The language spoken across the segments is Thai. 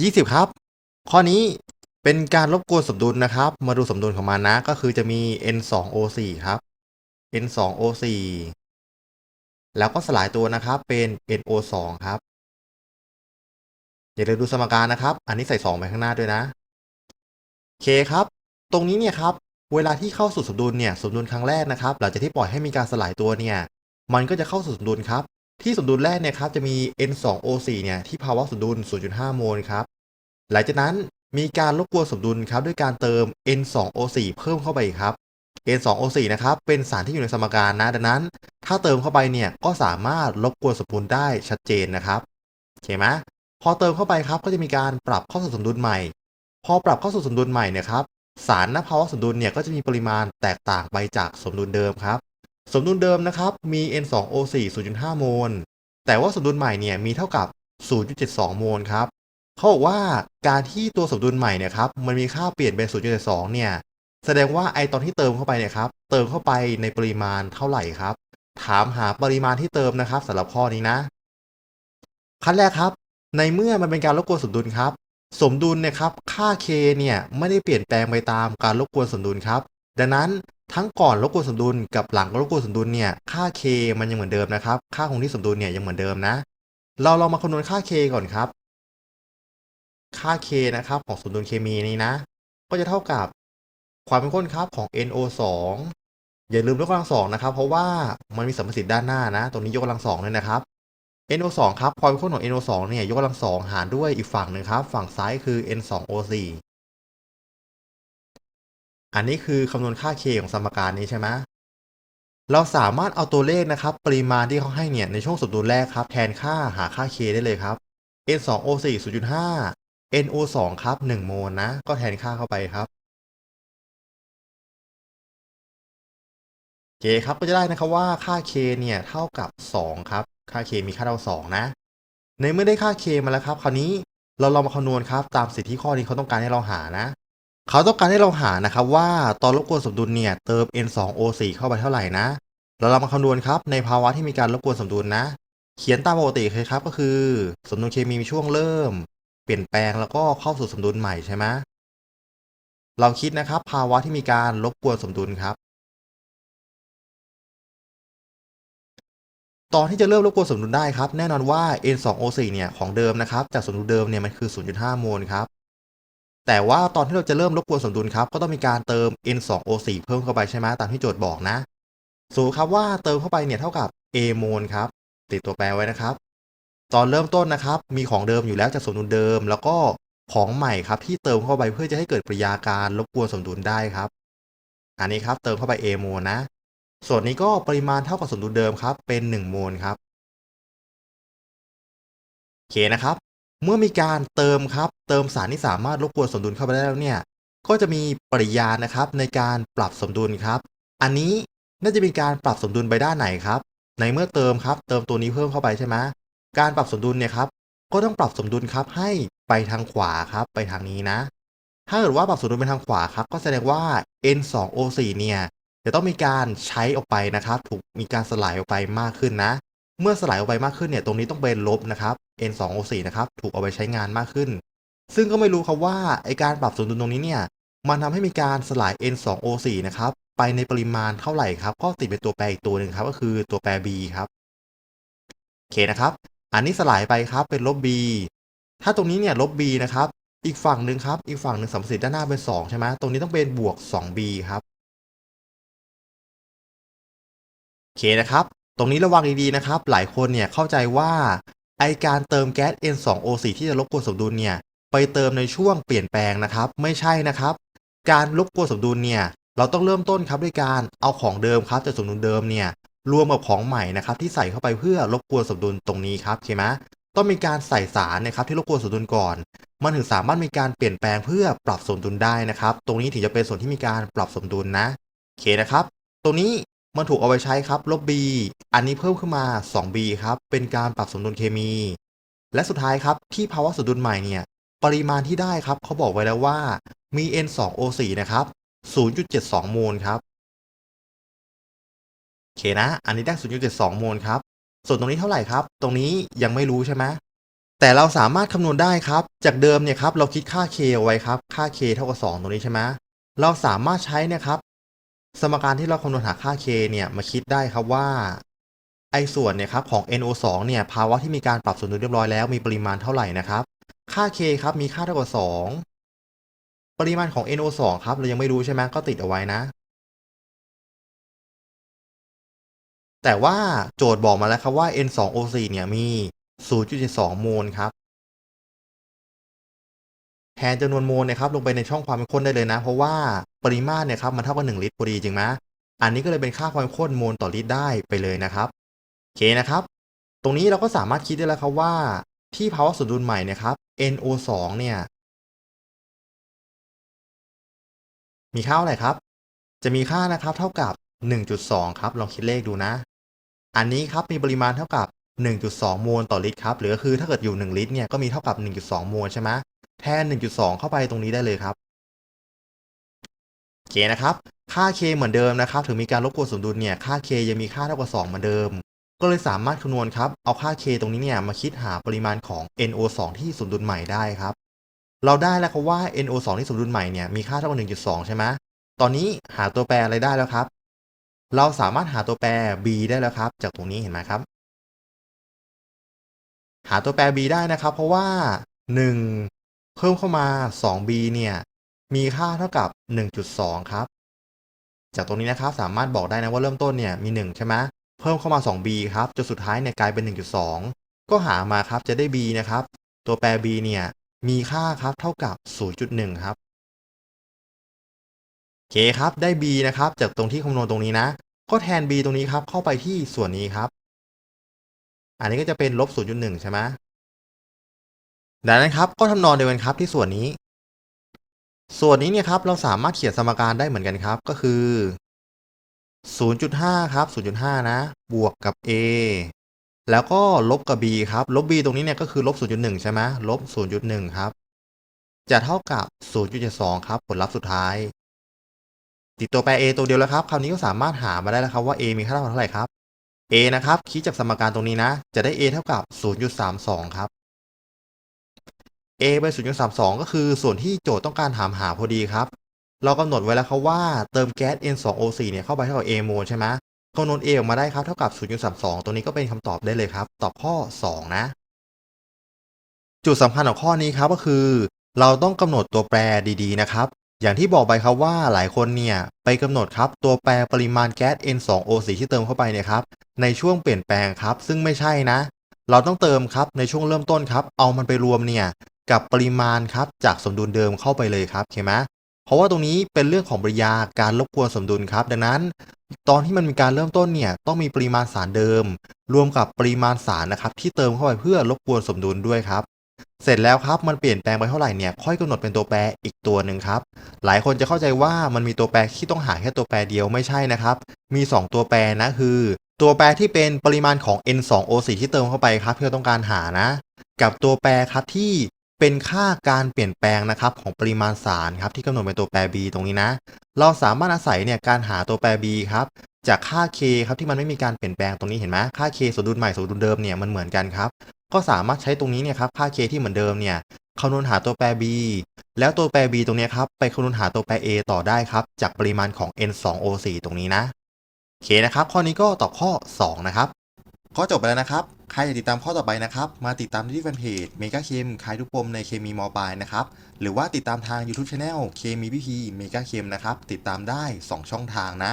20 ครับ ข้อนี้เป็นการรบกวนสมดุลนะครับ มาดูสมดุลของมันนะ ก็คือจะมี n2o4 ครับ n2o4 แล้วก็สลายตัวนะครับเป็น no2 ครับอย่าลืมดูสมการนะครับ อันนี้ใส่ 2 ไปข้างหน้าด้วยนะโอเคครับ ตรงนี้เนี่ยครับ เวลาที่เข้าสู่สมดุลเนี่ย สมดุลครั้งแรกนะครับ หลังจากที่ปล่อยให้มีการสลายตัวเนี่ย มันก็จะเข้าสู่สมดุลครับ ที่สมดุลแรกเนี่ยครับจะมี N2O4 เนี่ยที่ภาวะสมดุล 0.5 โมลครับ หลังจากนั้นมีการรบกวนสมดุลครับด้วยการเติม N2O4 เพิ่มเข้าไปครับ N2O4 นะครับเป็นสารที่อยู่ในสมการนะดังนั้น ถ้าเติมเข้าไปเนี่ยก็สามารถรบกวนสมดุลได้ชัดเจนนะครับโอเคไหมพอเติมเข้าไปครับก็จะมีการปรับเข้าสู่สมดุลใหม่ พอปรับเข้าสู่สมดุลใหม่เนี่ยครับสารณภาวะสมดุลเนี่ยก็จะมีปริมาณแตกต่างไปจากสมดุลเดิมครับ สมดุลเดิมนะครับมี N2O4 0.5 โมล แต่ว่าสมดุลใหม่เนี่ยมีเท่ากับ 0.72 โมลครับเขาบอกว่าการที่ตัวสมดุลใหม่เนี่ยครับมันมีค่าเปลี่ยนเป็น 0.72 เนี่ยแสดงว่าไอตอนที่เติมเข้าไปเนี่ยครับเติมเข้าไปในปริมาณเท่าไหร่ครับ ถามหาปริมาณที่เติมนะครับสำหรับข้อนี้นะ ขั้นแรกครับ ในเมื่อมันเป็นการรบกวนสมดุลครับ สมดุลเนี่ยครับค่า k เนี่ยไม่ได้เปลี่ยนแปลงไปตามการรบกวนสมดุลครับ ดังนั้น ทั้งก่อนรบกวนสมดุลกับหลังรบกวนสมดุลเนี่ยค่า k มันยังเหมือนเดิมนะครับ ค่าคงที่สมดุลเนี่ยยังเหมือนเดิมนะ เราลองมาคำนวณค่า k ก่อนครับ ค่า k นะครับของสมดุลเคมีนี้นะ ก็จะเท่ากับความเป็นข้นครับของ NO2 อย่าลืมยกกำลังสองนะครับ เพราะว่ามันมีสัมประสิทธิ์ด้านหน้านะ ตรงนี้ยกกำลังสองด้วยนะครับ NO2 ครับความเป็นข้นของ NO2 เนี่ยยกกำลังสองหารด้วยอีกฝั่งหนึ่งครับ ฝั่งซ้ายคือ N2O4 อันนี้คือคำนวณค่า k ของสมการนี้ใช่ไหมเราสามารถเอาตัวเลขนะครับ ปริมาณที่เขาให้เนี่ยในช่วงสมดุลแรกครับ แทนค่าหาค่า k ได้เลยครับ N2O4 0.5 NO2 ครับ1โมลนะ ก็แทนค่าเข้าไปครับโอเคครับก็จะได้นะครับว่าค่า k เนี่ยเท่ากับ 2 ครับ ค่า k มีค่าเท่า 2 นะ ในเมื่อได้ค่า k มาแล้วครับ คราวนี้เราลองมาคำนวณครับ ตามสิที่ข้อนี้เขาต้องการให้เราหานะ เขาต้องการให้เราหานะครับว่าตอนรบกวนสมดุลเนี่ยเติม N2O4 เข้าไปเท่าไหร่นะ เราเรามาคำนวณครับในภาวะที่มีการรบกวนสมดุลนะ เขียนตามปกติเลยครับก็คือ สมดุลเคมีมีช่วงเริ่ม เปลี่ยนแปลงแล้วก็เข้าสู่สมดุลใหม่ใช่ไหมเราคิดนะครับ ภาวะที่มีการรบกวนสมดุลครับ ตอนที่จะเริ่มรบกวนสมดุลได้ครับ แน่นอนว่า N2O4 เนี่ยของเดิมนะครับจากสมดุลเดิมเนี่ยมันคือ 0.5 โมลครับ แต่ว่าตอนที่เราจะเริ่มรบกวนสมดุลครับ ก็ต้องมีการเติม N2O4 เพิ่มเข้าไปใช่ไหมตามที่โจทย์บอกนะสมมติครับว่าเติมเข้าไปเนี่ยเท่ากับ A โมลครับ ติดตัวแปรไว้นะครับ ตอนเริ่มต้นนะครับ มีของเดิมอยู่แล้วจากสมดุลเดิม แล้วก็ของใหม่ครับที่เติมเข้าไปเพื่อจะให้เกิดปริยาการรบกวนสมดุลได้ครับ อันนี้ครับเติมเข้าไป A โมลนะ ส่วนนี้ก็ปริมาณเท่ากับสมดุลเดิมครับ เป็น 1 โมลครับโอเคนะครับ เมื่อมีการเติมครับเติมสารที่สามารถรบกวนสมดุลเข้าไปได้แล้วเนี่ยก็จะมีปริยานะครับในการปรับสมดุลครับ อันนี้น่าจะเป็นการปรับสมดุลไปด้านไหนครับ ในเมื่อเติมครับ เติมตัวนี้เพิ่มเข้าไปใช่ไหมการปรับสมดุลเนี่ยครับ ก็ต้องปรับสมดุลครับให้ไปทางขวาครับไปทางนี้นะ ถ้าเกิดว่าปรับสมดุลไปทางขวาครับ ก็แสดงว่า N2O4 เนี่ยจะต้องมีการใช้ออกไปนะครับ ถูกมีการสลายออกไปมากขึ้นนะ เมื่อสลายออกไปมากขึ้นเนี่ยตรงนี้ต้องเป็นลบนะครับ N2O4 นะครับถูกเอาไปใช้งานมากขึ้น ซึ่งก็ไม่รู้ครับว่าไอการปรับสมดุลตรงนี้เนี่ยมันทำให้มีการสลาย N2O4 นะครับไปในปริมาณเท่าไหร่ครับ ก็ติดเป็นตัวแปรอีกตัวหนึ่งครับก็คือตัวแปร b ครับโอเคนะครับ อันนี้สลายไปครับเป็นลบ b ถ้าตรงนี้เนี่ยลบ b นะครับอีกฝั่งหนึ่งครับอีกฝั่งหนึ่งสัมประสิทธิ์ด้านหน้าเป็น 2 ใช่ไหมตรงนี้ต้องเป็นบวก 2b ครับโอเคนะครับ ตรงนี้ระวังดีๆนะครับ หลายคนเนี่ยเข้าใจว่าไอการเติมแก๊ส N2O4 ที่จะรบกวนสมดุลเนี่ยไปเติมในช่วงเปลี่ยนแปลงนะครับ ไม่ใช่นะครับ การรบกวนสมดุลเนี่ยเราต้องเริ่มต้นครับด้วยการเอาของเดิมครับจากสมดุลเดิมเนี่ยรวมกับของใหม่นะครับที่ใส่เข้าไปเพื่อรบกวนสมดุลตรงนี้ครับโอเคไหมต้องมีการใส่สารนะครับที่รบกวนสมดุลก่อน มันถึงสามารถมีการเปลี่ยนแปลงเพื่อปรับสมดุลได้นะครับ ตรงนี้ถึงจะเป็นส่วนที่มีการปรับสมดุลนะโอเคนะครับ ตรงนี้ มันถูกเอาไปใช้ครับลบ b อันนี้เพิ่มขึ้นมา 2b ครับเป็นการปรับสมดุลเคมี และสุดท้ายครับที่ภาวะสมดุลใหม่เนี่ยปริมาณที่ได้ครับเขาบอกไว้แล้วว่ามี N2O4 นะครับ 0.72 โมลครับโอเคนะ อันนี้ได้ 0.72 โมลครับ ส่วนตรงนี้เท่าไหร่ครับ ตรงนี้ยังไม่รู้ใช่ไหมแต่เราสามารถคำนวณได้ครับ จากเดิมเนี่ยครับเราคิดค่า k เอาไว้ครับ ค่า k เท่ากับ 2 ตรงนี้ใช่ไหมเราสามารถใช้เนะครับ สมการที่เราคำนวณหาค่า k เนี่ยมาคิดได้ครับว่าไอ้ส่วนเนี่ยครับของ NO2 เนี่ยภาวะที่มีการปรับสมดุลเรียบร้อยแล้วมีปริมาณเท่าไหร่นะครับ ค่า k ครับมีค่าเท่ากับ 2 ปริมาณของ NO2 ครับเรายังไม่รู้ใช่ไหมก็ติดเอาไว้นะ แต่ว่าโจทย์บอกมาแล้วครับว่า N2O4 เนี่ยมี 0.72 โมลครับแทนจำนวนโมลเนะครับลงไปในช่องความเป็นข้นได้เลยนะ เพราะว่า ปริมาตรเนี่ยครับมันเท่ากับ1ลิตรพอดีจริงไหมอันนี้ก็เลยเป็นค่าความข้นโมลต่อลิตรได้ไปเลยนะครับโอเคนะครับ ตรงนี้เราก็สามารถคิดได้แล้วครับว่าที่ภาวะสมดุลใหม่เนี่ยครับ NO2 เนี่ยมีค่าอะไรครับ จะมีค่านะครับเท่ากับ 1.2 ครับ ลองคิดเลขดูนะ อันนี้ครับมีปริมาณเท่ากับ 1.2 โมลต่อลิตรครับ หรือคือถ้าเกิดอยู่ 1 ลิตรเนี่ยก็มีเท่ากับ 1.2 โมลใช่ไหมแทน 1.2 เข้าไปตรงนี้ได้เลยครับ เคนะครับ ค่า k เหมือนเดิมนะครับ ถึงมีการลบกวนสมดุลเนี่ย ค่า k ยังมีค่าเท่ากับ 2 เหมือนเดิม ก็เลยสามารถคำนวณครับ เอาค่า k ตรงนี้เนี่ยมาคิดหาปริมาณของ NO2 ที่สมดุลใหม่ได้ครับ เราได้แล้วครับว่า NO2 ที่สมดุลใหม่เนี่ย มีค่าเท่ากับ 1.2 ใช่ไหมตอนนี้หาตัวแปรอะไรได้แล้วครับ เราสามารถหาตัวแปร b ได้แล้วครับ จากตรงนี้เห็นไหมครับ หาตัวแปร b ได้นะครับ เพราะว่า 1 เพิ่มเข้ามา 2b เนี่ย มีค่าเท่ากับ 1.2 ครับ จากตรงนี้นะครับสามารถบอกได้นะว่าเริ่มต้นเนี่ยมี 1 ใช่ไหมเพิ่มเข้ามา 2b ครับจนสุดท้ายเนี่ยกลายเป็น 1.2 ก็หามาครับจะได้ b นะครับ ตัวแปร b เนี่ยมีค่าครับเท่ากับ 0.1 ครับโอเคครับได้ b นะครับ จากตรงที่คำนวณตรงนี้นะ ก็แทน b ตรงนี้ครับเข้าไปที่ส่วนนี้ครับ อันนี้ก็จะเป็นลบ 0.1 ใช่ไหมดังนั้นครับก็ทำนองเดียวกันครับที่ส่วนนี้ ส่วนนี้เนี่ยครับเราสามารถเขียนสมการได้เหมือนกันครับก็คือ 0.5 ครับ 0.5 นะ บวกกับ a แล้วก็ลบกับ b ครับ ลบ b ตรงนี้เนี่ยก็คือลบ 0.1 ใช่ไหมลบ 0.1 ครับ จะเท่ากับ 0.72 ครับ ผลลัพธ์สุดท้าย ติดตัวแปร a ตัวเดียวแล้วครับ คราวนี้ก็สามารถหามาได้แล้วครับว่า a มีค่าเท่ากับเท่าไหร่ครับ a นะครับ คิดจากสมการตรงนี้นะ จะได้ a เท่ากับ 0.32 ครับ a ไป0.32 ก็คือส่วนที่โจทย์ต้องการถามหาพอดีครับ เรากำหนดไว้แล้วครับว่าเติมแก๊ส N2O4 เนี่ยเข้าไปเท่ากับ a โมลใช่ไหมคำนวณ a ออกมาได้ครับเท่ากับ 0.32 ตัวนี้ก็เป็นคำตอบได้เลยครับ ตอบข้อ 2 นะ จุดสำคัญของข้อนี้ครับก็คือ เราต้องกำหนดตัวแปรดีๆนะครับ อย่างที่บอกไปครับว่าหลายคนเนี่ยไปกำหนดครับตัวแปรปริมาณแก๊ส N2O4 ที่เติมเข้าไปเนี่ยครับในช่วงเปลี่ยนแปลงครับ ซึ่งไม่ใช่นะ เราต้องเติมครับในช่วงเริ่มต้นครับ เอามันไปรวมเนี่ย กับปริมาณครับจากสมดุลเดิมเข้าไปเลยครับเข้าไหมเพราะว่าตรงนี้เป็นเรื่องของปริยาการรบกวนสมดุลครับ ดังนั้น ตอนที่มันมีการเริ่มต้นเนี่ยต้องมีปริมาณสารเดิม รวมกับปริมาณสารนะครับที่เติมเข้าไปเพื่อรบกวนสมดุลด้วยครับ เสร็จแล้วครับมันเปลี่ยนแปลงไปเท่าไหร่เนี่ยค่อยกำหนดเป็นตัวแปรอีกตัวหนึ่งครับ หลายคนจะเข้าใจว่ามันมีตัวแปรที่ต้องหาแค่ตัวแปรเดียวไม่ใช่นะครับ มี 2 ตัวแปรนะคือ ตัวแปรที่เป็นปริมาณของ N2O4 ที่เติมเข้าไปครับที่เราต้องการหานะ กับตัวแปรครับที่ เป็นค่าการเปลี่ยนแปลงนะครับของปริมาณสารครับที่กำหนดเป็นตัวแปร b ตรงนี้นะ เราสามารถอาศัยเนี่ยการหาตัวแปร b ครับจากค่า k ครับที่มันไม่มีการเปลี่ยนแปลงตรงนี้เห็นไหมค่า k สมดุลใหม่สมดุลเดิมเนี่ยมันเหมือนกันครับก็สามารถใช้ตรงนี้เนี่ยครับค่า k ที่เหมือนเดิมเนี่ยคำนวณหาตัวแปร b แล้วตัวแปร b ตรงนี้ครับไปคำนวณหาตัวแปร a ต่อได้ครับจากปริมาณของ n2o4 ตรงนี้นะโอเคนะครับข้อนี้ก็ตอบข้อ 2 นะครับ ข้อจบไปแล้วนะครับ ใครอยากติดตามข้อต่อไปนะครับ มาติดตามที่แฟนเพจเมกาเคมขายทุกปมในเคมีมอปลายนะครับ หรือว่าติดตามทาง YouTube Channel เคมีพีพีเมกาเคมนะครับ ติดตามได้ 2 ช่องทางนะ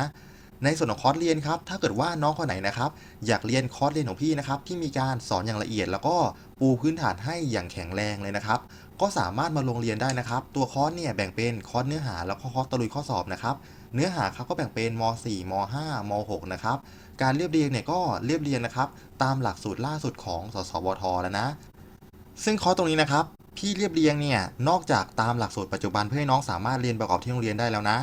ในส่วนของคอร์สเรียนครับ ถ้าเกิดว่าน้องคนไหนนะครับ อยากเรียนคอร์สเรียนของพี่นะครับ ที่มีการสอนอย่างละเอียด แล้วก็ปูพื้นฐานให้อย่างแข็งแรงเลยนะครับ ก็สามารถมาลงเรียนได้นะครับ ตัวคอร์สเนี่ยแบ่งเป็นคอร์สเนื้อหาแล้วก็คอร์สตะลุยข้อสอบนะครับ เนื้อหาครับก็แบ่งเป็นม .4 ม .5 ม .6 นะครับ การเรียบเรียงเนี่ยก็เรียบเรียงนะครับ ตามหลักสูตรล่าสุดของสสวทแล้วนะ ซึ่งคอร์สตรงนี้นะครับพี่เรียบเรียงเนี่ยนอกจากตามหลักสูตรปัจจุบันเพื่อให้น้องสามารถเรียนประกอบที่โรงเรียนได้แล้วนะ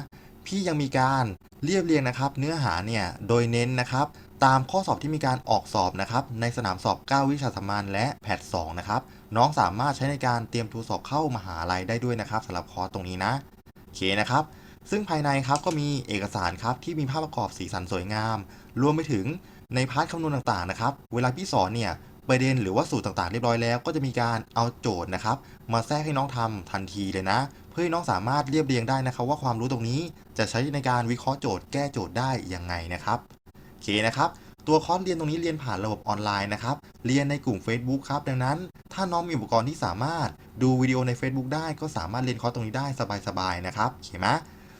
พี่ยังมีการเรียบเรียงนะครับ เนื้อหาเนี่ยโดยเน้นนะครับ ตามข้อสอบที่มีการออกสอบนะครับ ในสนามสอบ 9 วิชาสามัญและแพท2นะครับ น้องสามารถใช้ในการเตรียมตัวสอบเข้ามหาลัยได้ด้วยนะครับสำหรับคอร์สตรงนี้นะโอเคนะครับ ซึ่งภายในครับก็มีเอกสารครับที่มีภาพประกอบสีสันสวยงาม รวมไปถึงในพาร์ทคำนวณต่างๆนะครับ เวลาพี่สอนเนี่ยประเด็นหรือว่าสูตรต่างๆเรียบร้อยแล้ว ก็จะมีการเอาโจทย์นะครับ มาแทรกให้น้องทำทันทีเลยนะ เพื่อให้น้องสามารถเรียบเรียงได้นะครับ ว่าความรู้ตรงนี้จะใช้ในการวิเคราะห์โจทย์แก้โจทย์ได้ยังไงนะครับโอเคนะครับตัวคอร์สเรียนตรงนี้เรียนผ่านระบบออนไลน์นะครับ เรียนในกลุ่ม Facebook ครับ ดังนั้น ถ้าน้องมีอุปกรณ์ที่สามารถดูวิดีโอใน Facebook ได้ก็สามารถเรียนคอร์สตรงนี้ได้สบายๆนะครับโอเคไหม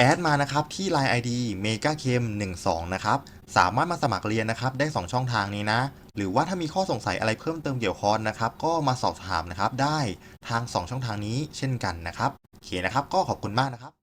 แอดมานะครับที่ Line ID m e g a k e m 1 2นะครับสามารถมาสมัครเรียนนะครับได้ 2 ช่องทางนี้นะ หรือว่าถ้ามีข้อสงสัยอะไรเพิ่มเติมเกี่ยวคอนนะครับก็มาสอบถามนะครับได้ทาง 2 ช่องทางนี้เช่นกันนะครับโอเคนะครับก็ขอบคุณมากนะครับ